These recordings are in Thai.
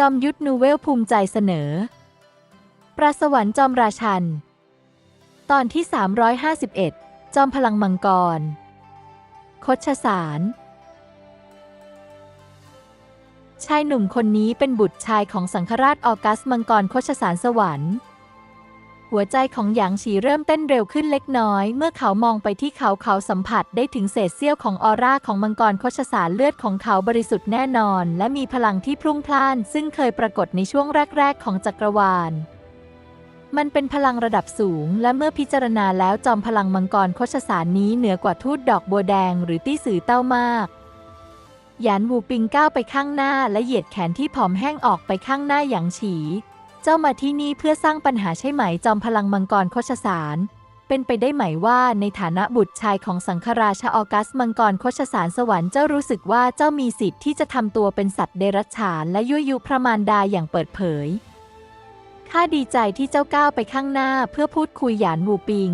จอมยุทธนูเวลภูมิใจเสนอ ปราสวรรค์จอมราชัน ตอนที่ 351 จอมพลังมังกร คชสาร ชายหนุ่มคนนี้เป็นบุตรชายของสังฆราชออกัสมังกรคชสารสวรรค์ หัวใจของหยางฉีเริ่มเต้นเร็วขึ้นเล็กน้อย เมื่อเขามองไปที่เขาเขาสัมผัสได้ถึงเศษเสี้ยวของออร่าของมังกรโคชสารเลือดของเขาบริสุทธิ์แน่นอน และมีพลังที่พรุ่งพล่าน ซึ่งเคยปรากฏในช่วงแรก ๆ ของจักรวาล มันเป็นพลังระดับสูง และเมื่อพิจารณาแล้วจอมพลังมังกรโคชสารนี้เหนือกว่าทูตดอกบัวแดงหรือตี้สือเต้ามากหยานวูปิงก้าวไปข้างหน้าและเหยียดแขนที่ผอมแห้งออกไปข้างหน้าอย่างฉี เจ้ามาที่นี่เพื่อสร้างปัญหาใช่ไหมจอมพลังมังกรโคชสาร เป็นไปได้ไหมว่าในฐานะบุตรชายของสังฆราชาออกัสมังกรโคชสารสวรรค์เจ้ารู้สึกว่าเจ้ามีสิทธิ์ที่จะทำตัวเป็นสัตว์เดรัจฉานและยั่วยุพระมารดาอย่างเปิดเผยข้าดีใจที่เจ้าก้าวไปข้างหน้าเพื่อพูดคุยหยานวูปิง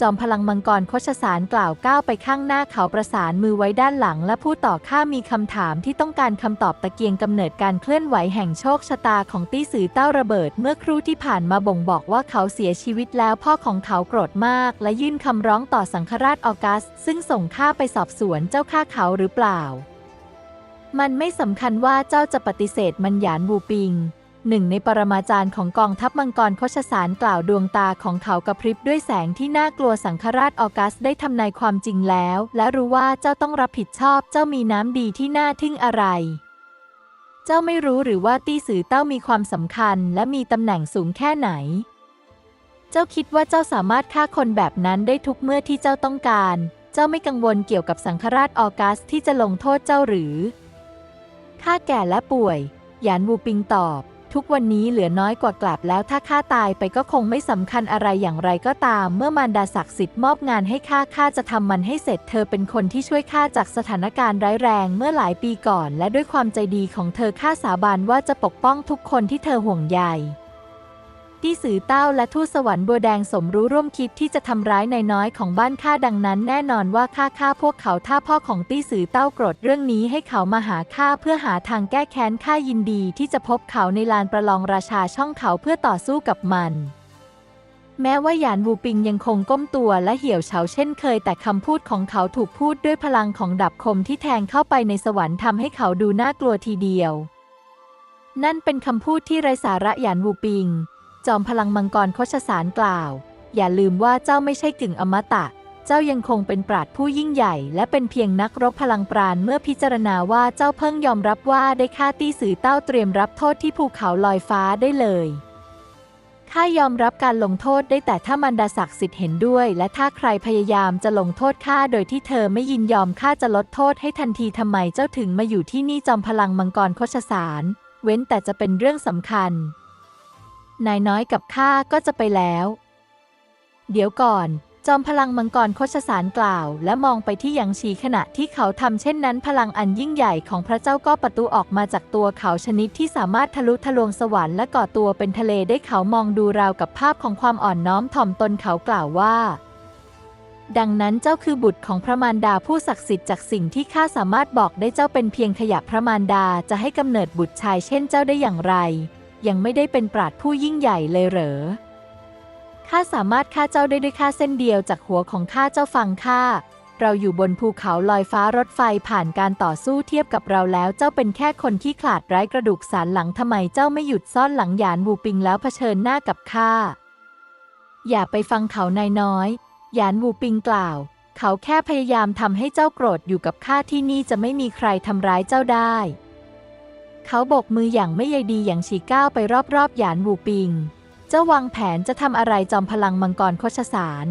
จอมพลังมังกรโคชสารกล่าวก้าวไปข้างหน้าเขาประสานมือไว้ด้านหลังและพูดต่อข้ามีคำถามที่ต้องการคำตอบตะเกียงกำเนิดการเคลื่อนไหวแห่งโชคชะตาของตี้สือเต้าระเบิด เมื่อครู่ที่ผ่านมาบ่งบอกว่าเขาเสียชีวิตแล้วพ่อของเขาโกรธมาก และยื่นคำร้องต่อสังฆราชออกัส ซึ่งส่งข้าไปสอบสวนเจ้าฆ่าเขาหรือเปล่า มันไม่สำคัญว่าเจ้าจะปฏิเสธมันหยานวูปิง หนึ่งในปรมาจารย์ของกองทัพมังกรโคชสารกล่าวดวงตาของเขากระพริบด้วยแสงที่น่ากลัวสังฆราชออกัสได้ทำนายความจริงแล้ว และรู้ว่าเจ้าต้องรับผิดชอบเจ้ามีน้ำดีที่น่าทึ่งอะไร เจ้าไม่รู้หรือว่าตี้สือเต้ามีความสำคัญ และมีตำแหน่งสูงแค่ไหน เจ้าคิดว่าเจ้าสามารถฆ่าคนแบบนั้นได้ทุกเมื่อที่เจ้าต้องการ เจ้าไม่กังวลเกี่ยวกับสังฆราชออกัสที่จะลงโทษเจ้าหรือข้าแก่และป่วย หยานวูปิงตอบ ทุกวันนี้เหลือน้อยกว่ากลับแล้วถ้าข้าตายไปก็คงไม่สำคัญอะไรอย่างไรก็ตาม เมื่อมารดาศักดิ์สิทธิ์มอบงานให้ข้าข้าจะทำมันให้เสร็จ เธอเป็นคนที่ช่วยข้าจากสถานการณ์ร้ายแรงเมื่อหลายปีก่อน และด้วยความใจดีของเธอข้าสาบานว่าจะปกป้องทุกคนที่เธอห่วงใย ที่สือเต้าและทูตสวรรค์บัวแดงสมรู้ร่วมคิดที่จะทำร้ายนายน้อยของบ้านข้าดังนั้น แน่นอนว่าข้าฆ่าพวกเขาถ้าพ่อของตี้สือเต้าโกรธเรื่องนี้ให้เขามาหาข้าเพื่อหาทางแก้แค้นข้ายินดีที่จะพบเขาในลานประลองราชาช่องเขาเพื่อต่อสู้กับมัน แม้ว่าหยานวูปิงยังคงก้มตัวและเหี่ยวเฉาเช่นเคย แต่คำพูดของเขาถูกพูดด้วยพลังของดับคมที่แทงเข้าไปในสวรรค์ทำให้เขาดูน่ากลัวทีเดียว นั่นเป็นคำพูดที่ไร้สาระหยานวูปิง จอมพลังมังกรโคชสารกล่าว อย่าลืมว่าเจ้าไม่ใช่กึ่งอมตะ เจ้ายังคงเป็นปราดผู้ยิ่งใหญ่ และเป็นเพียงนักรบพลังปราณเมื่อพิจารณาว่าเจ้าเพิ่งยอมรับว่าได้ฆ่าตี้สือเต้าเตรียมรับโทษที่ภูเขาลอยฟ้าได้เลยข้ายอมรับการลงโทษได้แต่ถ้ามันดาศักดิ์สิทธิ์เห็นด้วย และถ้าใครพยายามจะลงโทษข้าโดยที่เธอไม่ยินยอมข้าจะลดโทษให้ทันทีทำไมเจ้าถึงมาอยู่ที่นี่จอมพลังมังกรโคชสาร เว้นแต่จะเป็นเรื่องสำคัญ นายน้อยกับข้าก็จะไปแล้ว เดี๋ยวก่อน จอมพลังมังกรโคชสารกล่าว และมองไปที่หยางชีขณะที่เขาทำเช่นนั้น พลังอันยิ่งใหญ่ของพระเจ้าก็ประตูออกมาจากตัวเขาชนิดที่สามารถทะลุทะลวงสวรรค์และก่อตัวเป็นทะเลได้เขามองดูราวกับภาพของความอ่อนน้อมถ่อมตนเขากล่าวว่าดังนั้นเจ้าคือบุตรของพระมารดาผู้ศักดิ์สิทธิ์จากสิ่งที่ข้าสามารถบอกได้เจ้าเป็นเพียงขยะพระมารดาจะให้กำเนิดบุตรชายเช่นเจ้าได้อย่างไร ยังไม่ได้เป็นปราดผู้ยิ่งใหญ่เลยเหรอ ข้าสามารถฆ่าเจ้าได้ด้วยค่าเส้นเดียวจากหัวของข้าเจ้าฟังข้า เราอยู่บนภูเขาลอยฟ้ารถไฟผ่านการต่อสู้เทียบกับเราแล้ว เจ้าเป็นแค่คนที่ขาดไร้กระดูกสารหลังทำไมเจ้าไม่หยุดซ่อนหลังหยานวูปิงแล้วเผชิญหน้ากับข้า อย่าไปฟังเขานายน้อย หยานวูปิงกล่าว เขาแค่พยายามทำให้เจ้าโกรธอยู่กับข้าที่นี่จะไม่มีใครทำร้ายเจ้าได้ เขาโบกมืออย่างไม่ใยดีอย่างฉีก้าวไปรอบๆหยานวูปิง เจ้าวางแผนจะทำอะไรจอมพลังมังกรโคชสาร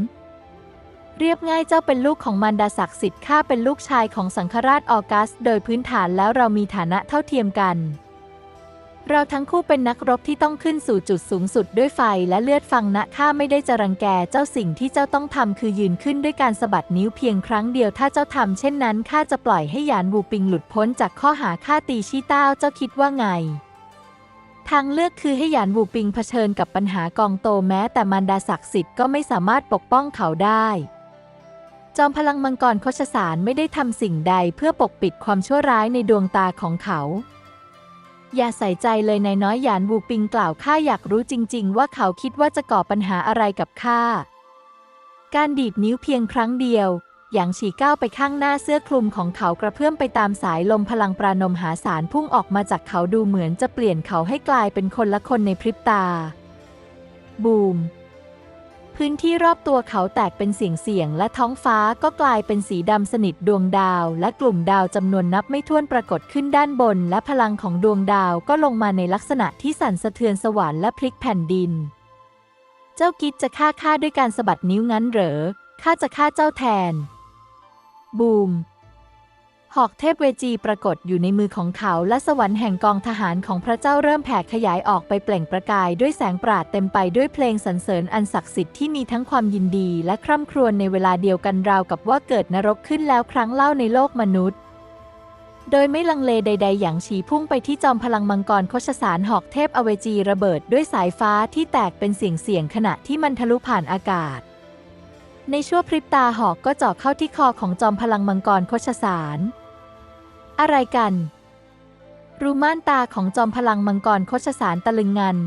เรียบง่ายเจ้าเป็นลูกของมารดาศักดิ์สิทธิ์ข้าเป็นลูกชายของสังฆราชออกัส โดยพื้นฐานแล้วเรามีฐานะเท่าเทียมกัน เราทั้งคู่เป็นนักรบที่ต้องขึ้นสู่จุดสูงสุดด้วยไฟและเลือดฟังนะข้าไม่ได้จะรังแกเจ้าสิ่งที่เจ้าต้องทำคือยืนขึ้นด้วยการสะบัดนิ้วเพียงครั้งเดียวถ้าเจ้าทำเช่นนั้นข้าจะปล่อยให้หยานวูปิงหลุดพ้นจากข้อหาฆ่าตีชี้เต้าเจ้าคิดว่าไง ทางเลือกคือให้หยานวูปิงเผชิญกับปัญหากองโตแม้ แต่มารดาศักดิ์สิทธิ์ก็ไม่สามารถปกป้องเขาได้จอมพลังมังกรโคชสารไม่ได้ทำสิ่งใดเพื่อปกปิดความชั่วร้ายในดวงตาของเขา อย่าใส่ใจเลยนายน้อยหยานบูปิงกล่าวข้าอยากรู้จริง ๆ ว่าเขาคิดว่าจะก่อปัญหาอะไรกับข้า การดีดนิ้วเพียงครั้งเดียว หยางฉีก้าวไปข้างหน้าเสื้อคลุมของเขากระเพื่อมไปตามสายลมพลังปราณมหาศาลพุ่งออกมาจากเขาดูเหมือนจะเปลี่ยนเขาให้กลายเป็นคนละคนในพริบตา บูม พื้นที่รอบตัวเขาแตกเป็นเสียงเสียงและท้องฟ้าก็กลายเป็นสีดำสนิทดวงดาว และกลุ่มดาวจำนวนนับไม่ถ้วนปรากฏขึ้นด้านบน และพลังของดวงดาวก็ลงมาในลักษณะที่สั่นสะเทือนสวรรค์และพลิกแผ่นดิน เจ้ากิจจะฆ่าข้าด้วยการสะบัดนิ้วงั้นเหรอข้าจะฆ่าเจ้าแทน บูม หอกเทพเวจีปรากฏอยู่ในมือของเขาและสวรรค์แห่งกองทหารของพระเจ้าเริ่มแผ่ขยายออกไปเปล่งประกายด้วยแสงปราดเต็มไปด้วยเพลงสรรเสริญอันศักดิ์สิทธิ์ที่มีทั้งความยินดีและคร่ำครวญในเวลาเดียวกันราวกับว่าเกิดนรกขึ้นแล้วครั้งเล่าในโลกมนุษย์ โดยไม่ลังเลใด ๆ อย่างฉีพุ่งไปที่จอมพลังมังกรโคชสารหอกเทพอเวจีระเบิดด้วยสายฟ้าที่แตกเป็นเสียงเสียงขณะที่มันทะลุผ่านอากาศในชั่วพริบตาหอกก็เจาะเข้าที่คอของจอมพลังมังกรโคชสาร อะไรกัน รูม่านตาของจอมพลังมังกรโคชสารตะลึงงัน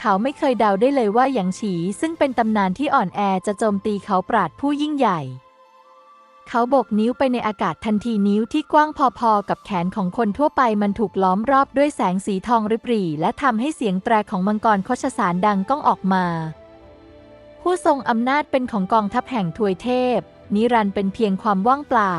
เขาไม่เคยเดาได้เลยว่าหยางฉี ซึ่งเป็นตำนานที่อ่อนแอจะโจมตีเขาปราดผู้ยิ่งใหญ่ เขาโบกนิ้วไปในอากาศทันทีนิ้วที่กว้างพอๆ กับแขนของคนทั่วไปมันถูกล้อมรอบด้วยแสงสีทองริบหรี่ และทำให้เสียงแตรของมังกรโคชสารดังก้องออกมา ผู้ทรงอำนาจเป็นของกองทัพแห่งทวยเทพนิรันด์เป็นเพียงความว่างเปล่า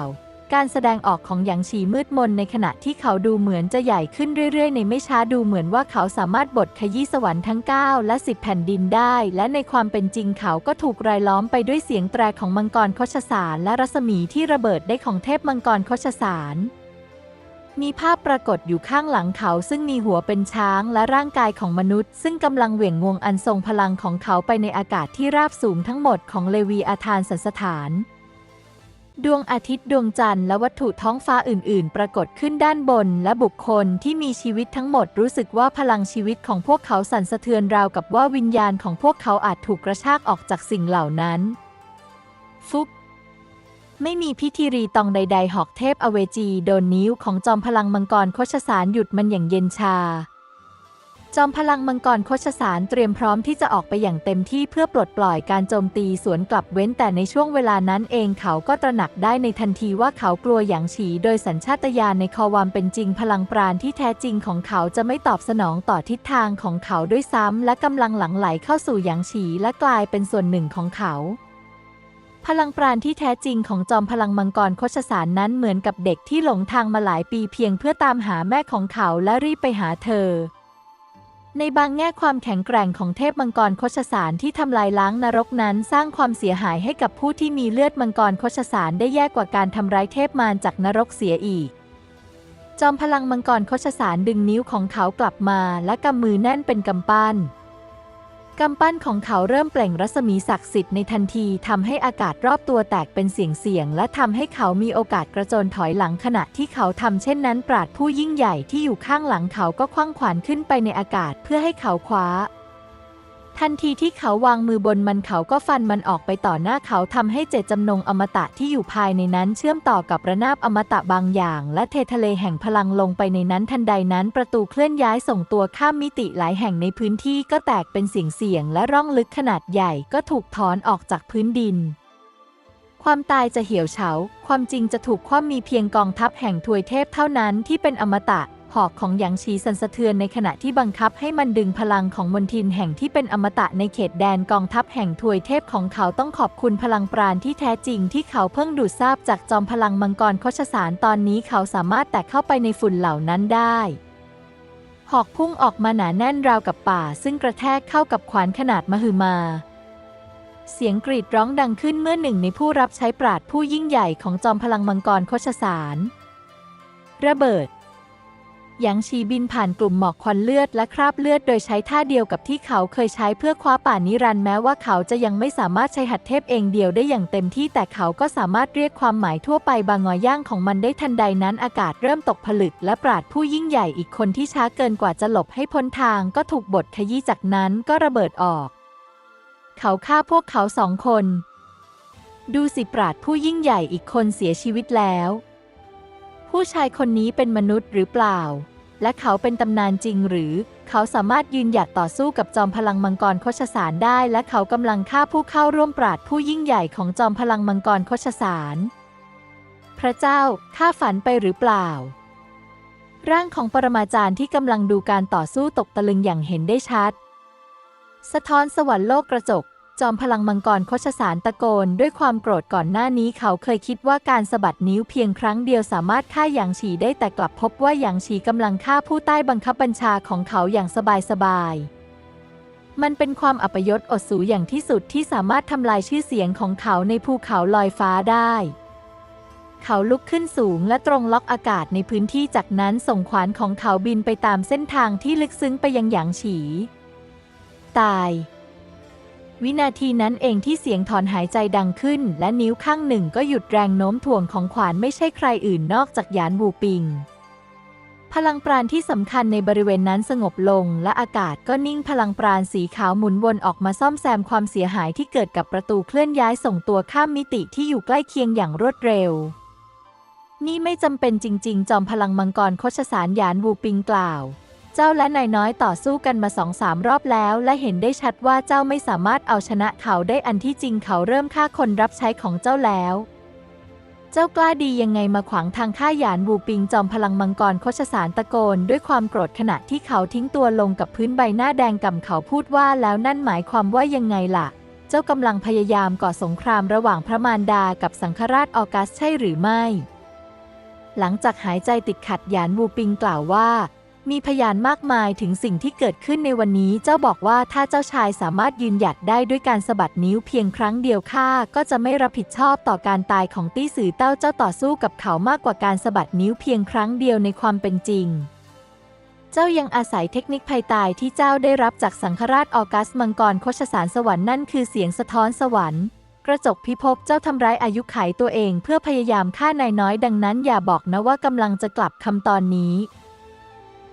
การแสดงออกของหยางฉีมืดมนในขณะที่เขาดูเหมือนจะใหญ่ขึ้นเรื่อยๆ ในไม่ช้าดูเหมือนว่าเขาสามารถบดขยี้สวรรค์ทั้ง 9 และ 10 แผ่นดินได้ และในความเป็นจริงเขาก็ถูกรายล้อมไปด้วยเสียงแตรของมังกรโคชสารและรัศมีที่ระเบิดได้ของเทพมังกรโคชสารมีภาพปรากฏอยู่ข้างหลังเขาซึ่งมีหัวเป็นช้างและร่างกายของมนุษย์ ซึ่งกำลังเหวี่ยงงวงอันทรงพลังของเขาไปในอากาศที่ราบสูงทั้งหมดของเลวีอาธานสันสถาน ดวงอาทิตย์ดวงจันทร์และวัตถุท้องฟ้าอื่น ๆ ปรากฏขึ้นด้านบน และบุคคลที่มีชีวิตทั้งหมดรู้สึกว่าพลังชีวิตของพวกเขาสั่นสะเทือนราวกับว่าวิญญาณของพวกเขาอาจถูกกระชากออกจากสิ่งเหล่านั้น ฟุบไม่มีพิธีรีตองใด ๆ หอกเทพอเวจี โดนนิ้วของจอมพลังมังกรโคชสารหยุดมันอย่างเย็นชา จอมพลังมังกรโคชสารเตรียมพร้อมที่จะออกไปอย่างเต็มที่เพื่อปลดปล่อยการโจมตีสวนกลับเว้นแต่ในช่วงเวลานั้นเองเขาก็ตระหนักได้ในทันทีว่าเขากลัวอย่างฉีโดยสัญชาตญาณในคอวามเป็นจริงพลังปราณที่แท้จริงของเขาจะไม่ตอบสนองต่อทิศทางของเขาด้วยซ้ำและกำลังหลั่งไหลเข้าสู่หยางฉีและกลายเป็นส่วนหนึ่งของเขาพลังปราณที่แท้จริงของจอมพลังมังกรโคชสารนั้นเหมือนกับเด็กที่หลงทางมาหลายปีเพียงเพื่อตามหาแม่ของเขาและรีบไปหาเธอ ในบางแง่ความแข็งแกร่งของเทพมังกรโคชสารที่ทำลายล้างนรกนั้น สร้างความเสียหายให้กับผู้ที่มีเลือดมังกรโคชสารได้แย่กว่าการทำร้ายเทพมารจากนรกเสียอีก จอมพลังมังกรโคชสารดึงนิ้วของเขากลับมาและกำมือแน่นเป็นกำปั้น กำปั้นของเขาเริ่มเปล่งรัศมีศักดิ์สิทธิ์ในทันทีทำให้อากาศรอบตัวแตกเป็นเสียงเสียง และทำให้เขามีโอกาสกระโจนถอยหลังขณะที่เขาทำเช่นนั้น ปราดผู้ยิ่งใหญ่ที่อยู่ข้างหลังเขาก็คว้างขวานขึ้นไปในอากาศเพื่อให้เขาคว้า ทันทีที่เขาวางมือบนมันเขาก็ฟันมันออกไปต่อหน้าเขาทำให้เจตจำนงอมตะที่อยู่ภายในนั้นเชื่อมต่อกับระนาบอมตะบางอย่าง และเททะเลแห่งพลังลงไปในนั้นทันใดนั้นประตูเคลื่อนย้ายส่งตัวข้ามมิติหลายแห่งในพื้นที่ก็แตกเป็นเสียงเสียงและร่องลึกขนาดใหญ่ก็ถูกถอนออกจากพื้นดิน ความตายจะเหี่ยวเฉา ความจริงจะถูกคว่ำมีเพียงกองทัพแห่งทวยเทพเท่านั้นที่เป็นอมตะ หอกของหยางชีสันสะเทือนในขณะที่บังคับให้มันดึงพลังของมนทินแห่งที่เป็นอมตะในเขตแดนกองทัพแห่งทวยเทพของเขาต้องขอบคุณพลังปราณที่แท้จริงที่เขาเพิ่งดูดทราบจากจอมพลังมังกรโคชสารตอนนี้เขาสามารถแตะเข้าไปในฝุ่นเหล่านั้นได้หอกพุ่งออกมาหนาแน่นราวกับป่า ซึ่งกระแทกเข้ากับขวานขนาดมหึมา เสียงกรีดร้องดังขึ้นเมื่อหนึ่งในผู้รับใช้ปราดผู้ยิ่งใหญ่ของจอมพลังมังกรโคชสาร ระเบิด หยางชีบินผ่านกลุ่มหมอกควันเลือดและคราบเลือดโดยใช้ท่าเดียวกับที่เขาเคยใช้เพื่อคว้าป่านิรันต์แม้ว่าเขาจะยังไม่สามารถใช้หัดเทพเองเดียวได้อย่างเต็มที่แต่เขาก็สามารถเรียกความหมายทั่วไปบางงอย่างของมันได้ทันใดนั้นอากาศเริ่มตกผลึกและปราดผู้ยิ่งใหญ่อีกคนที่ช้าเกินกว่าจะหลบให้พ้นทางก็ถูกบดขยี้จากนั้นก็ระเบิดออก เขาฆ่าพวกเขาสองคน ดูสิปราดผู้ยิ่งใหญ่อีกคนเสียชีวิตแล้ว ผู้ชายคนนี้เป็นมนุษย์หรือเปล่า และเขาเป็นตำนานจริงหรือ เขาสามารถยืนหยัดต่อสู้กับจอมพลังมังกรโคชสารได้ และเขากำลังฆ่าผู้เข้าร่วมปราดผู้ยิ่งใหญ่ของจอมพลังมังกรโคชสาร พระเจ้าข้าฝันไปหรือเปล่า ร่างของปรมาจารย์ที่กำลังดูการต่อสู้ตกตะลึงอย่างเห็นได้ชัด สะท้อนสวรรค์โลกกระจก จอมพลังมังกรโคชสารตะโกน ด้วยความโกรธก่อนหน้านี้เขาเคยคิดว่าการสะบัดนิ้วเพียงครั้งเดียวสามารถฆ่าหยางฉีได้แต่กลับพบว่าหยางฉีกำลังฆ่าผู้ใต้บังคับบัญชาของเขาอย่างสบายๆมันเป็นความอัปยศอดสูอย่างที่สุดที่สามารถทำลายชื่อเสียงของเขาในภูเขาลอยฟ้าได้ เขาลุกขึ้นสูงและตรงล็อกอากาศในพื้นที่จากนั้นส่งขวานของเขาบินไปตามเส้นทางที่ลึกซึ้งไปยังหยางฉี ตาย วินาทีนั้นเองที่เสียงถอนหายใจดังขึ้น และนิ้วข้างหนึ่งก็หยุดแรงโน้มถ่วงของขวานไม่ใช่ใครอื่นนอกจากหยานวูปิง พลังปราณที่สำคัญในบริเวณนั้นสงบลง และอากาศก็นิ่งพลังปราณสีขาวหมุนวนออกมาซ่อมแซมความเสียหายที่เกิดกับประตูเคลื่อนย้ายส่งตัวข้ามมิติที่อยู่ใกล้เคียงอย่างรวดเร็วนี่ไม่จำเป็นจริง ๆ จอมพลังมังกรโคชสารยานวูปิงกล่าว เจ้าและนายน้อยต่อสู้กันมาสองสามรอบแล้ว และเห็นได้ชัดว่าเจ้าไม่สามารถเอาชนะเขาได้อันที่จริงเขาเริ่มฆ่าคนรับใช้ของเจ้าแล้ว เจ้ากล้าดียังไงมาขวางทางฆ่าหยานวูปิงจอมพลังมังกรโคชสารตะโกน ด้วยความโกรธขณะที่เขาทิ้งตัวลงกับพื้นใบหน้าแดงก่ำเขาพูดว่าแล้วนั่นหมายความว่ายังไงล่ะ เจ้ากำลังพยายามก่อสงครามระหว่างพระมารดากับสังฆราชออกัสใช่หรือไม่ หลังจากหายใจติดขัดหยานวูปิงกล่าวว่า มีพยานมากมายถึงสิ่งที่เกิดขึ้นในวันนี้ เจ้าบอกว่าถ้าเจ้าชายสามารถยืนหยัดได้ด้วยการสะบัดนิ้วเพียงครั้งเดียวข้าก็จะไม่รับผิดชอบต่อการตายของตี้สือเต้าเจ้าต่อสู้กับเขามากกว่าการสะบัดนิ้วเพียงครั้งเดียวในความเป็นจริง เจ้ายังอาศัยเทคนิคภัยตายที่เจ้าได้รับจากสังฆราชออกัสมังกรโคชสารสวรรค์นั่นคือเสียงสะท้อนสวรรค์กระจกพิภพเจ้าทำร้ายอายุขัยตัวเองเพื่อพยายามฆ่านายน้อยดังนั้นอย่าบอกนะว่ากำลังจะกลับคำตอนนี้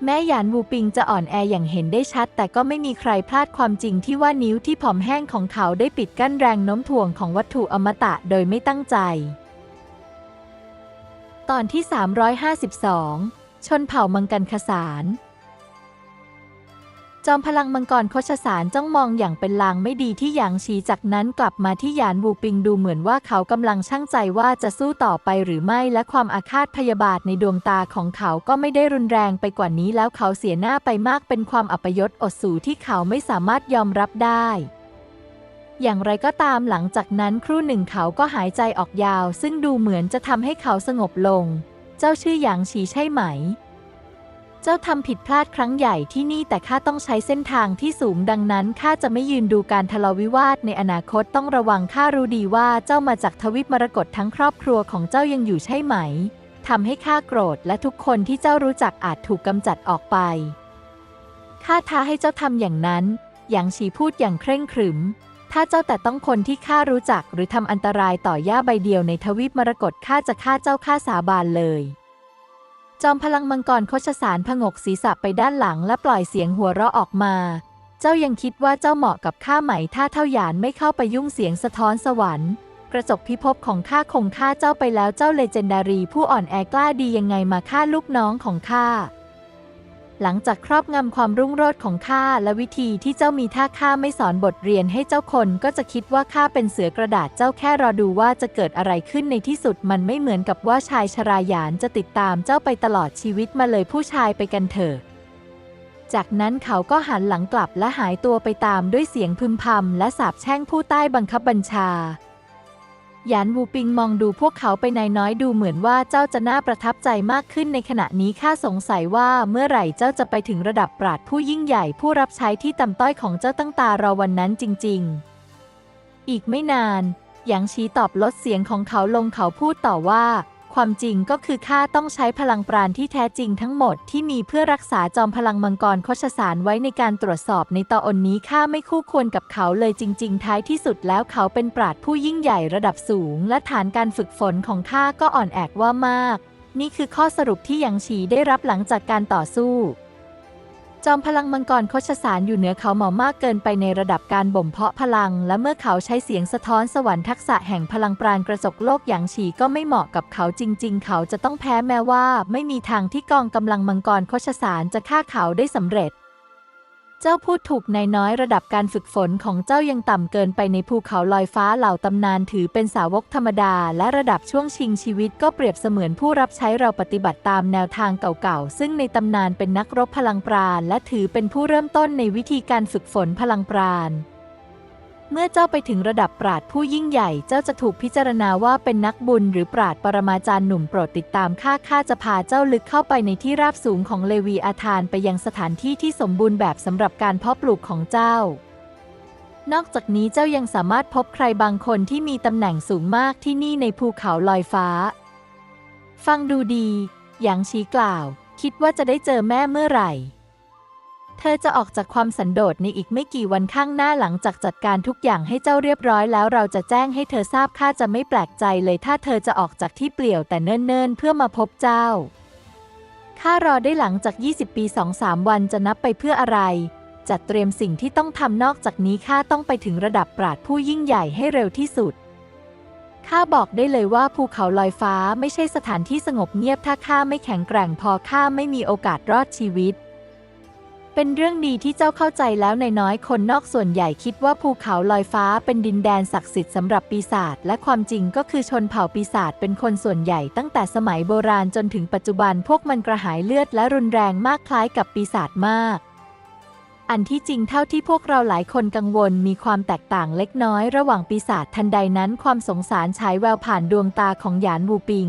แม้หยานวูปิงจะอ่อนแออย่างเห็นได้ชัด แต่ก็ไม่มีใครพลาดความจริงที่ว่านิ้วที่ผอมแห้งของเขาได้ปิดกั้นแรงโน้มถ่วงของวัตถุอมตะโดยไม่ตั้งใจ ตอนที่ 352 ชนเผ่ามังกันคสาร จอมพลังมังกรโคชสารจ้องมองอย่างเป็นลางไม่ดีที่หยางชีจากนั้นกลับมาที่หยานวูปิงดูเหมือนว่าเขากำลังช่างใจว่าจะสู้ต่อไปหรือไม่และความอาฆาตพยาบาทในดวงตาของเขาก็ไม่ได้รุนแรงไปกว่านี้แล้วเขาเสียหน้าไปมากเป็นความอัปยศอดสูที่เขาไม่สามารถยอมรับได้อย่างไรก็ตามหลังจากนั้นครู่หนึ่งเขาก็หายใจออกยาว ซึ่งดูเหมือนจะทำให้เขาสงบลง เจ้าชื่อหยางฉีใช่ไหม เจ้าทำผิดพลาดครั้งใหญ่ที่นี่แต่ข้าต้องใช้เส้นทางที่สูงดังนั้นข้าจะไม่ยืนดูการทะเลาะวิวาทในอนาคตต้องระวังข้ารู้ดีว่าเจ้ามาจากทวิปมรกตทั้งครอบครัวของเจ้ายังอยู่ใช่ไหมทำให้ข้าโกรธและทุกคนที่เจ้ารู้จักอาจถูกกำจัดออกไปข้าท้าให้เจ้าทำอย่างนั้นหยางฉีพูดอย่างเคร่งขรึม ถ้าเจ้าแต่ต้องคนที่ข้ารู้จักหรือทำอันตรายต่อย่าใบเดียวในทวีปมรกตข้าจะฆ่าเจ้าฆ่าสาบานเลย จอมพลังมังกรโคชสารผงกศีรษะไปด้านหลังและปล่อยเสียงหัวเราะออกมา เจ้ายังคิดว่าเจ้าเหมาะกับข้าไหม ถ้าเท่าหยานไม่เข้าไปยุ่งเสียงสะท้อนสวรรค์ กระจกพิภพของข้าคงฆ่าเจ้าไปแล้วเจ้าเลเจนดารีผู้อ่อนแอกล้าดียังไงมาฆ่าลูกน้องของข้า หลังจากครอบงำความรุ่งโรจน์ของข้าและวิธีที่เจ้ามีท่าข้าไม่สอนบทเรียนให้เจ้าคนก็จะคิดว่าข้าเป็นเสือกระดาษเจ้าแค่รอดูว่าจะเกิดอะไรขึ้นในที่สุดมันไม่เหมือนกับว่าชายชราหยานจะติดตามเจ้าไปตลอดชีวิตมาเลยผู้ชายไปกันเถอะจากนั้นเขาก็หันหลังกลับและหายตัวไปตามด้วยเสียงพึมพำและสาบแช่งผู้ใต้บังคับบัญชา หยานวูปิงมองดูพวกเขาไปนายน้อยดูเหมือนว่าเจ้าจะน่าประทับใจมากขึ้นในขณะนี้ข้าสงสัยว่าเมื่อไหร่เจ้าจะไปถึงระดับปราดผู้ยิ่งใหญ่ผู้รับใช้ที่ต่ำต้อยของเจ้าตั้งตารอวันนั้นจริง ๆ อีกไม่นานหยางชีตอบลดเสียงของเขาลงเขาพูดต่อว่า ความจริงก็คือข้าต้องใช้พลังปราณที่แท้จริงทั้งหมดที่มีเพื่อรักษาจอมพลังมังกรโคชสารไว้ในการตรวจสอบในตอนนี้ข้าไม่คู่ควรกับเขาเลยจริง ๆ ท้ายที่สุดแล้วเขาเป็นปราดผู้ยิ่งใหญ่ระดับสูง และฐานการฝึกฝนของข้าก็อ่อนแอว่ามาก นี่คือข้อสรุปที่หยางฉีได้รับหลังจากการต่อสู้ จอมพลังมังกรโคชสารอยู่เหนือเขาเหมามากเกินไปในระดับการบ่มเพาะพลัง และเมื่อเขาใช้เสียงสะท้อนสวรรค์ทักษะแห่งพลังปราณกระจกโลกอย่างฉีก็ไม่เหมาะกับเขาจริง ๆ เขาจะต้องแพ้แม้ว่า ไม่มีทางที่กองกำลังมังกรโคชสารจะฆ่าเขาได้สำเร็จ เจ้าพูดถูกนายน้อยระดับการฝึกฝนของเจ้ายังต่ำเกินไปในภูเขาลอยฟ้าเหล่าตำนานถือเป็นสาวกธรรมดา และระดับช่วงชิงชีวิตก็เปรียบเสมือนผู้รับใช้เราปฏิบัติตามแนวทางเก่าๆ ซึ่งในตำนานเป็นนักรบพลังปราณ และถือเป็นผู้เริ่มต้นในวิธีการฝึกฝนพลังปราณ เมื่อเจ้าไปถึงระดับปราดผู้ยิ่งใหญ่ เจ้าจะถูกพิจารณาว่าเป็นนักบุญหรือปราดปรมาจารย์หนุ่มโปรดติดตามข้าข้าจะพาเจ้าลึกเข้าไปในที่ราบสูงของเลวีอาธานไปยังสถานที่ที่สมบูรณ์แบบสำหรับการเพาะปลูกของเจ้า นอกจากนี้เจ้ายังสามารถพบใครบางคนที่มีตำแหน่งสูงมากที่นี่ในภูเขาลอยฟ้า ฟังดูดี หยางชี้กล่าว คิดว่าจะได้เจอแม่เมื่อไหร่ เธอจะออกจากความสันโดษในอีกไม่กี่วันข้างหน้าหลังจากจัดการทุกอย่างให้เจ้าเรียบร้อยแล้วเราจะแจ้งให้เธอทราบข้าจะไม่แปลกใจเลยถ้าเธอจะออกจากที่เปลี่ยวแต่เนิ่นๆ เพื่อมาพบเจ้าข้ารอได้หลังจาก 20 ปี 2-3 วันจะนับไปเพื่ออะไร จัดเตรียมสิ่งที่ต้องทำนอกจากนี้ข้าต้องไปถึงระดับปราดผู้ยิ่งใหญ่ให้เร็วที่สุดข้าบอกได้เลยว่าภูเขาลอยฟ้าไม่ใช่สถานที่สงบเงียบถ้าข้าไม่แข็งแกร่งพอข้าไม่มีโอกาสรอดชีวิต เป็นเรื่องดีที่เจ้าเข้าใจแล้วในน้อยคนนอกส่วนใหญ่คิดว่าภูเขาลอยฟ้าเป็นดินแดนศักดิ์สิทธิ์สำหรับปีศาจและความจริงก็คือชนเผ่าปีศาจเป็นคนส่วนใหญ่ตั้งแต่สมัยโบราณจนถึงปัจจุบันพวกมันกระหายเลือดและรุนแรงมากคล้ายกับปีศาจมาก อันที่จริงเท่าที่พวกเราหลายคนกังวลมีความแตกต่างเล็กน้อย ระหว่างปีศาจทันใดนั้นความสงสารฉายแววผ่านดวงตาของหยานวูปิง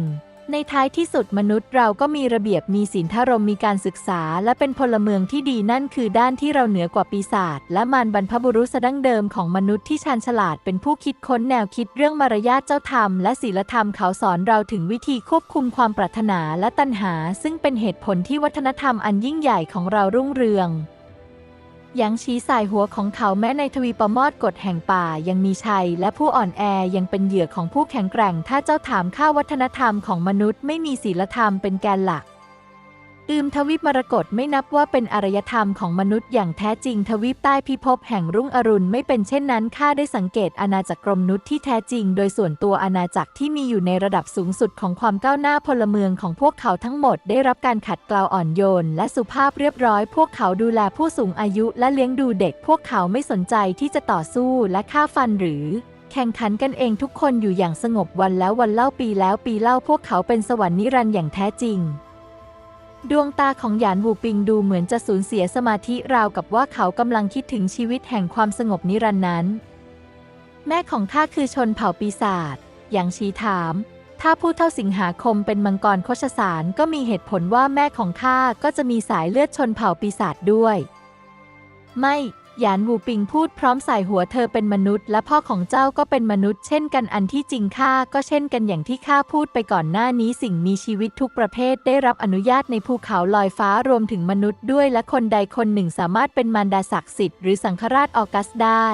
ในท้ายที่สุดมนุษย์เราก็มีระเบียบมีศีลธรรมมีการศึกษา และเป็นพลเมืองที่ดีนั่นคือด้านที่เราเหนือกว่าปีศาจและมารบรรพบุรุษดั้งเดิมของมนุษย์ที่ชาญฉลาดเป็นผู้คิดค้นแนวคิดเรื่องมารยาทเจ้าธรรมและศีลธรรมเขาสอนเราถึงวิธีควบคุมความปรารถนาและตัณหา ซึ่งเป็นเหตุผลที่วัฒนธรรมอันยิ่งใหญ่ของเรารุ่งเรือง ยังชี้สายหัวของเขาแม้ในทวีปมอดกฎแห่งป่ายังมีชัย และผู้อ่อนแอยังเป็นเหยื่อของผู้แข็งแกร่ง ถ้าเจ้าถามข้าวัฒนธรรมของมนุษย์ไม่มีศีลธรรมเป็นแกนหลัก อืมทวีปมรกตไม่นับว่าเป็นอารยธรรมของมนุษย์อย่างแท้จริงทวีปใต้พิภพแห่งรุ่งอรุณไม่เป็นเช่นนั้นข้าได้สังเกตอาณาจักรกรมนุษย์ที่แท้จริง โดยส่วนตัวอาณาจักรที่มีอยู่ในระดับสูงสุดของความก้าวหน้าพลเมืองของพวกเขาทั้งหมดได้รับการขัดเกลาอ่อนโยน และสุภาพเรียบร้อย พวกเขาดูแลผู้สูงอายุและเลี้ยงดูเด็ก พวกเขาไม่สนใจที่จะต่อสู้และฆ่าฟันหรือแข่งขันกันเองทุกคนอยู่อย่างสงบวันแล้ววันเล่าปีแล้วปีเล่าพวกเขาเป็นสวรรค์นิรันดร์อย่างแท้จริง ดวงตาของหยานวูปิงดูเหมือนจะสูญเสียสมาธิราวกับว่าเขากำลังคิดถึงชีวิตแห่งความสงบนิรันดร์นั้น แม่ของข้าคือชนเผ่าปีศาจอย่างชีถาม ถ้าผู้เท่าสิงหาคมเป็นมังกรโคชสารก็มีเหตุผลว่าแม่ของข้าก็จะมีสายเลือดชนเผ่าปีศาจด้วย ไม่ หยานวูปิงพูดพร้อมใส่หัวเธอเป็นมนุษย์ และพ่อของเจ้าก็เป็นมนุษย์ เช่นกันอันที่จริงข้าก็เช่นกันอย่างที่ข้าพูดไปก่อนหน้านี้ สิ่งมีชีวิตทุกประเภทได้รับอนุญาตในภูเขาลอยฟ้ารวมถึงมนุษย์ด้วยและคนใดคนหนึ่งสามารถเป็นมารดาศักดิ์สิทธิ์หรือสังฆราชออกัสได้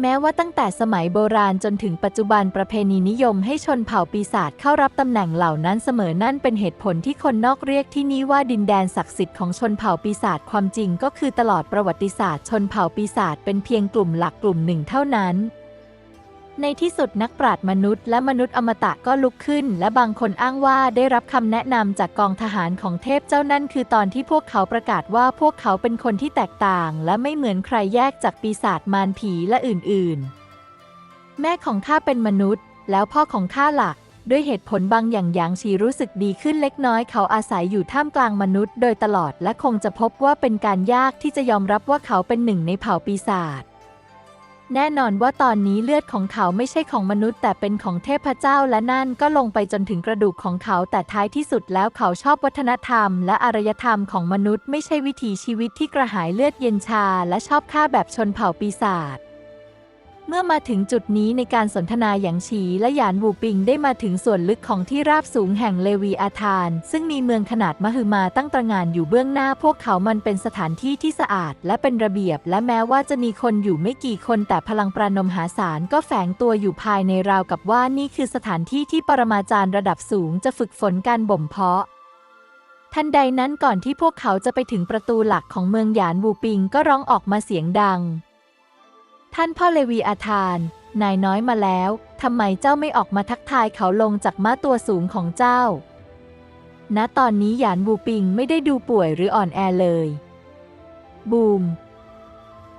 แม้ว่าตั้งแต่สมัยโบราณจนถึงปัจจุบันประเพณีนิยมให้ชนเผ่าปีศาจเข้ารับตำแหน่งเหล่านั้นเสมอนั่นเป็นเหตุผลที่คนนอกเรียกที่นี่ว่าดินแดนศักดิ์สิทธิ์ของชนเผ่าปีศาจความจริงก็คือตลอดประวัติศาสตร์ ชนเผ่าปีศาจเป็นเพียงกลุ่มหลักกลุ่มหนึ่งเท่านั้น ในที่สุดนักปราชญ์มนุษย์และมนุษย์อมตะก็ลุกขึ้น และบางคนอ้างว่าได้รับคำแนะนำจากกองทหารของเทพเจ้านั่นคือตอนที่พวกเขาประกาศว่าพวกเขาเป็นคนที่แตกต่าง และไม่เหมือนใครแยกจากปีศาจมารผีและอื่นๆ แม่ของข้าเป็นมนุษย์ แล้วพ่อของข้าล่ะด้วยเหตุผลบางอย่างหยางชีรู้สึกดีขึ้นเล็กน้อยเขาอาศัยอยู่ท่ามกลางมนุษย์ โดยตลอดและคงจะพบว่าเป็นการยากที่จะยอมรับว่าเขาเป็นหนึ่งในเผ่าปีศาจ แน่นอนว่าตอนนี้เลือดของเขาไม่ใช่ของมนุษย์ แต่เป็นของเทพเจ้าและนั่นก็ลงไปจนถึงกระดูกของเขาแต่ท้ายที่สุดแล้วเขาชอบวัฒนธรรม และอารยธรรมของมนุษย์ ไม่ใช่วิถีชีวิตที่กระหายเลือดเย็นชา และชอบฆ่าแบบชนเผ่าปีศาจ เมื่อมาถึงจุดนี้ในการสนทนาหยางฉีและหยานวูปิงได้มาถึงส่วนลึกของที่ราบสูงแห่งเลวีอาธาน ซึ่งมีเมืองขนาดมหึมาตั้งตระหงานอยู่เบื้องหน้าพวกเขามันเป็นสถานที่ที่สะอาด และเป็นระเบียบ และแม้ว่าจะมีคนอยู่ไม่กี่คนแต่พลังปราณมหาศาลก็แฝงตัวอยู่ภายในราวกับว่านี่คือสถานที่ที่ปรมาจารย์ระดับสูงจะฝึกฝนการบ่มเพาะทันใดนั้นก่อนที่พวกเขาจะไปถึงประตูหลักของเมืองหยานบูปิงก็ร้องออกมาเสียงดัง ท่านพ่อเลวีอาทาน นายน้อยมาแล้ว ทำไมเจ้าไม่ออกมาทักทายเขาลงจากม้าตัวสูงของเจ้า ณ ตอนนี้หยานบูปิงไม่ได้ดูป่วยหรืออ่อนแอเลย บูม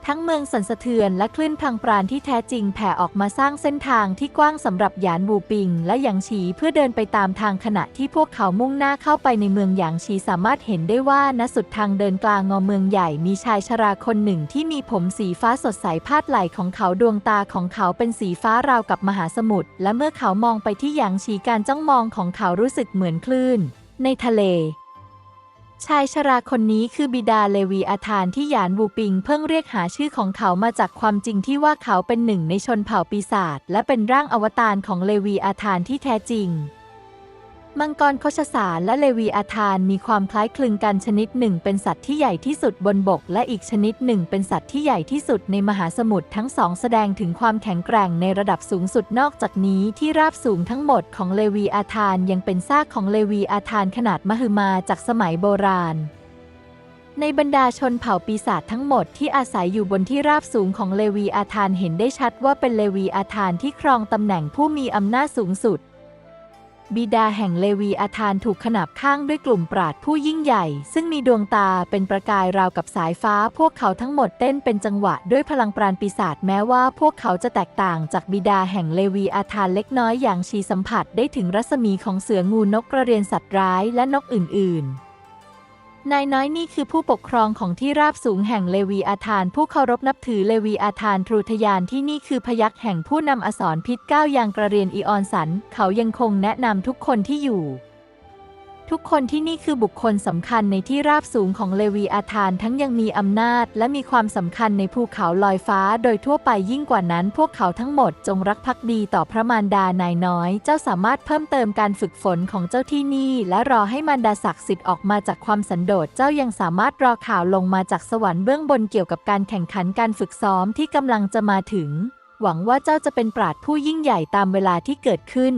ทั้งเมืองสั่นสะเทือนและคลื่นพลังปราณที่แท้จริงแผ่ออกมาสร้างเส้นทางที่กว้างสำหรับหยานบูปิง และหยางฉีเพื่อเดินไปตามทางขณะที่พวกเขามุ่งหน้าเข้าไปในเมืองหยางฉีสามารถเห็นได้ว่าณสุดทางเดินกลางงอเมืองใหญ่มีชายชราคนหนึ่งที่มีผมสีฟ้าสดใสพาดไหล่ของเขาดวงตาของเขาเป็นสีฟ้าราวกับมหาสมุทรและเมื่อเขามองไปที่หยางฉีการจ้องมองของเขารู้สึกเหมือนคลื่น ในทะเล ชายชราคนนี้คือบิดาเลวีอาธานที่หยานบูปิงเพิ่งเรียกหาชื่อของเขามาจากความจริงที่ว่าเขาเป็นหนึ่งในชนเผ่าปีศาจและเป็นร่างอวตารของเลวีอาธานที่แท้จริง มังกรโคชสารและเลวีอาธานมีความคล้ายคลึงกันชนิดหนึ่งเป็นสัตว์ที่ใหญ่ที่สุดบนบก และอีกชนิดหนึ่งเป็นสัตว์ที่ใหญ่ที่สุดในมหาสมุทรทั้งสองแสดงถึงความแข็งแกร่งในระดับสูงสุดนอกจากนี้ที่ราบสูงทั้งหมดของเลวีอาธานยังเป็นซากของเลวีอาธานขนาดมหึมาจากสมัยโบราณในบรรดาชนเผ่าปีศาจทั้งหมดที่อาศัยอยู่บนที่ราบสูงของเลวีอาธานเห็นได้ชัดว่าเป็นเลวีอาธานที่ครองตำแหน่งผู้มีอำนาจสูงสุด บิดาแห่งเลวีอาธานถูกขนาบข้างด้วยกลุ่มปราดผู้ยิ่งใหญ่ ซึ่งมีดวงตาเป็นประกายราวกับสายฟ้า พวกเขาทั้งหมดเต้นเป็นจังหวะด้วยพลังปราณปีศาจแม้ว่าพวกเขาจะแตกต่างจากบิดาแห่งเลวีอาธานเล็กน้อยอย่างชีสัมผัสได้ถึงรัศมีของเสืองูนกกระเรียนสัตว์ร้ายและนกอื่น ๆ นายน้อยนี่คือผู้ปกครองของที่ราบสูงแห่งเลวีอาธาน ผู้เคารพนับถือเลวีอาธานทรูทยานที่นี่คือพยักแห่งผู้นำอสรพิษก้าวยางกระเรียนอีออนสัน เขายังคงแนะนำทุกคนที่อยู่ ทุกคนที่นี่คือบุคคลสำคัญในที่ราบสูงของเลวีอาธานทั้งยังมีอำนาจ และมีความสำคัญในภูเขาลอยฟ้า โดยทั่วไปยิ่งกว่านั้นพวกเขาทั้งหมดจงรักภักดีต่อพระมารดานายน้อย เจ้าสามารถเพิ่มเติมการฝึกฝนของเจ้าที่นี่ และรอให้มารดาศักดิ์สิทธิ์ออกมาจากความสันโดษเจ้ายังสามารถรอข่าวลงมาจากสวรรค์เบื้องบนเกี่ยวกับการแข่งขันการฝึกซ้อมที่กำลังจะมาถึง หวังว่าเจ้าจะเป็นปราดผู้ยิ่งใหญ่ตามเวลาที่เกิดขึ้น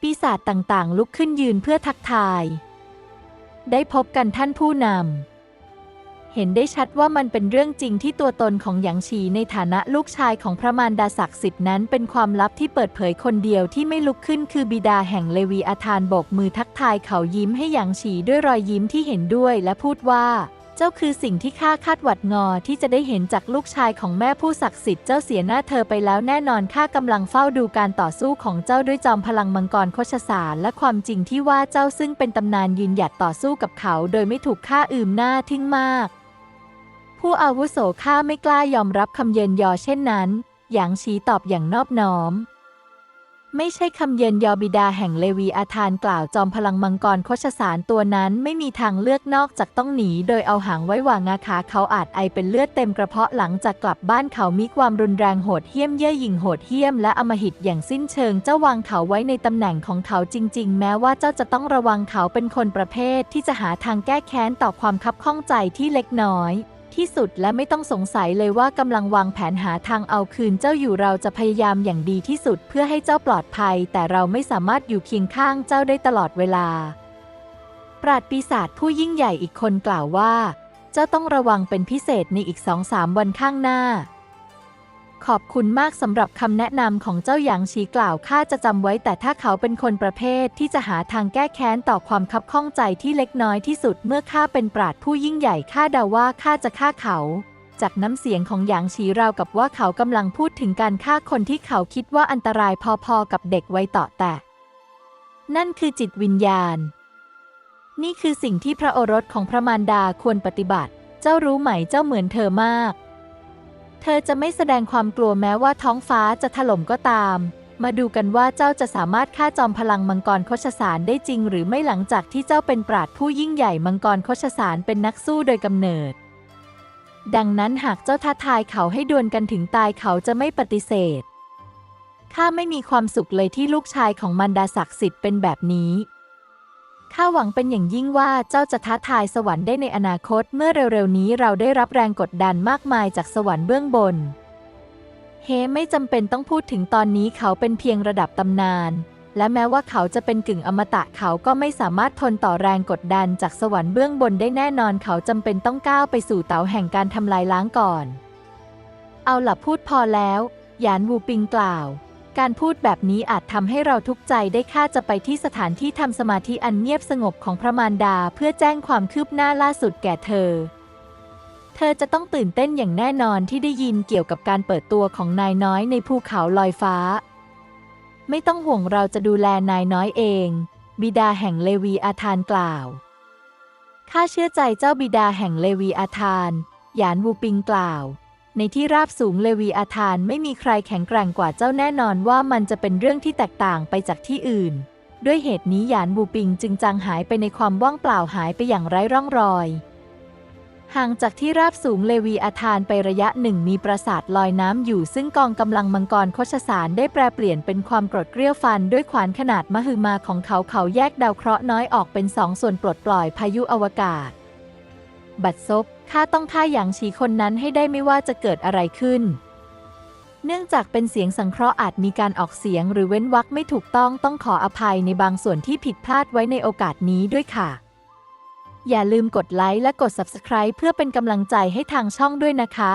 ปีศาจต่างๆ ลุกขึ้นยืนเพื่อทักทาย ได้พบกันท่านผู้นำ เห็นได้ชัดว่ามันเป็นเรื่องจริงที่ตัวตนของหยางฉีในฐานะลูกชายของพระมารดาศักดิ์สิทธิ์นั้น เป็นความลับที่เปิดเผยคนเดียวที่ไม่ลุกขึ้นคือบิดาแห่งเลวีอาธานโบกมือทักทายเขายิ้มให้หยางฉีด้วยรอยยิ้มที่เห็นด้วยและพูดว่า จ้าคือสิ่งที่ข้าคาดหวัดงอที่จะได้เห็นจากลูกชายของแม่ผู้ศักดิ์สิทธิ์เจ้าเสียหน้าเธอไปแล้วแน่นอนข้ากำลังเฝ้าดูการต่อสู้ของเจ้าด้วยจอมพลังมังกรโคชสารและความจริงที่ว่าเจ้าซึ่งเป็นตำนานยืนหยัดต่อสู้กับเขา โดยไม่ถูกฆ่าอืมหน้าทิ้งมาก ผู้อาวุโสข้าไม่กล้ายอมรับคำเยินยอเช่นนั้น หยางชีตอบอย่างนอบน้อม ไม่ใช่คำเยินยอบิดาแห่งเลวีอาธานกล่าวจอมพลังมังกรโคชสารตัวนั้นไม่มีทางเลือกนอกจากต้องหนี โดยเอาหางไว้วางงาขาเขาอาจไอเป็นเลือดเต็มกระเพาะหลังจากกลับบ้านเขามีความรุนแรงโหดเหี้ยมเย่อหยิ่งโหดเหี้ยมและอมหิตอย่างสิ้นเชิงเจ้าวางเขาไว้ในตำแหน่งของเขาจริง ๆ แม้ว่าเจ้าจะต้องระวังเขาเป็นคนประเภทที่จะหาทางแก้แค้นต่อความคับข้องใจที่เล็กน้อย ที่สุดและไม่ต้องสงสัยเลยว่ากำลังวางแผนหาทางเอาคืนเจ้าอยู่เราจะพยายามอย่างดีที่สุดเพื่อให้เจ้าปลอดภัย แต่เราไม่สามารถอยู่เคียงข้างเจ้าได้ตลอดเวลา ปราดปีศาจผู้ยิ่งใหญ่อีกคนกล่าวว่า เจ้าต้องระวังเป็นพิเศษในอีกสองสามวันข้างหน้า ขอบคุณมากสำหรับคำแนะนำของเจ้าหยางชีกล่าวข้าจะจำไว้แต่ถ้าเขาเป็นคนประเภทที่จะหาทางแก้แค้นต่อความคับข้องใจที่เล็กน้อยที่สุดเมื่อข้าเป็นปราดผู้ยิ่งใหญ่ข้าเดาว่าข้าจะฆ่าเขา จากน้ำเสียงของหยางชีราวกับว่าเขากำลังพูดถึงการฆ่าคนที่เขาคิดว่าอันตรายพอๆกับเด็กไวัยเต่อแต่ นั่นคือจิตวิญญาณ นี่คือสิ่งที่พระโอรสของพระมารดาควรปฏิบัติ เจ้ารู้ไหมเจ้าเหมือนเธอมาก เธอจะไม่แสดงความกลัวแม้ว่าท้องฟ้าจะถล่มก็ตาม มาดูกันว่าเจ้าจะสามารถฆ่าจอมพลังมังกรโคชสารได้จริง หรือไม่หลังจากที่เจ้าเป็นปราดผู้ยิ่งใหญ่มังกรโคชสารเป็นนักสู้โดยกำเนิด ดังนั้นหากเจ้าท้าทายเขาให้ดวลกันถึงตายเขาจะไม่ปฏิเสธข้าไม่มีความสุขเลยที่ลูกชายของมันดาศักดิ์สิทธิ์เป็นแบบนี้ ข้าหวังเป็นอย่างยิ่งว่าเจ้าจะท้าทายสวรรค์ได้ในอนาคตเมื่อเร็วๆนี้เราได้รับแรงกดดันมากมายจากสวรรค์เบื้องบน เฮไม่จำเป็นต้องพูดถึงตอนนี้เขาเป็นเพียงระดับตำนาน และแม้ว่าเขาจะเป็นกึ่งอมตะเขาก็ไม่สามารถทนต่อแรงกดดันจากสวรรค์เบื้องบนได้แน่นอนเขาจำเป็นต้องก้าวไปสู่เตาแห่งการทำลายล้างก่อน เอาล่ะพูดพอแล้ว หยานวูปิงกล่าว การพูดแบบนี้อาจทำให้เราทุกข์ใจได้ข้าจะไปที่สถานที่ทำสมาธิอันเงียบสงบของพระมารดาเพื่อแจ้งความคืบหน้าล่าสุดแก่เธอ เธอจะต้องตื่นเต้นอย่างแน่นอนที่ได้ยินเกี่ยวกับการเปิดตัวของนายน้อยในภูเขาลอยฟ้า ไม่ต้องห่วงเราจะดูแลนายน้อยเอง บิดาแห่งเลวีอาธานกล่าวข้าเชื่อใจเจ้าบิดาแห่งเลวีอาธาน หยานวูปิงกล่าว ในที่ราบสูงเลวีอาธานไม่มีใครแข็งแกร่งกว่าเจ้าแน่นอนว่ามันจะเป็นเรื่องที่แตกต่างไปจากที่อื่น ด้วยเหตุนี้หยานวูปิงจึงจางหายไปในความว่างเปล่าหายไปอย่างไร้ร่องรอย ห่างจากที่ราบสูงเลวีอาธานไประยะหนึ่งมีปราสาทลอยน้ำอยู่ ซึ่งกองกำลังมังกรโคชสารได้แปรเปลี่ยนเป็นความกรดเกรี้ยวฟันด้วยขวานขนาดมหึมาของเขาเขาแยกดาวเคราะห์น้อยออกเป็นสองส่วนปลดปล่อยพายุอวกาศ บัดซบ ข้าต้องฆ่าหยางฉีคนนั้นให้ได้ไม่ว่าจะเกิดอะไรขึ้น เนื่องจากเป็นเสียงสังเคราะห์อาจมีการออกเสียงหรือเว้นวรรคไม่ถูกต้องต้องขออภัยในบางส่วนที่ผิดพลาดไว้ในโอกาสนี้ด้วยค่ะ อย่าลืมกดไลค์และกด Subscribe เพื่อเป็นกำลังใจให้ทางช่องด้วยนะคะ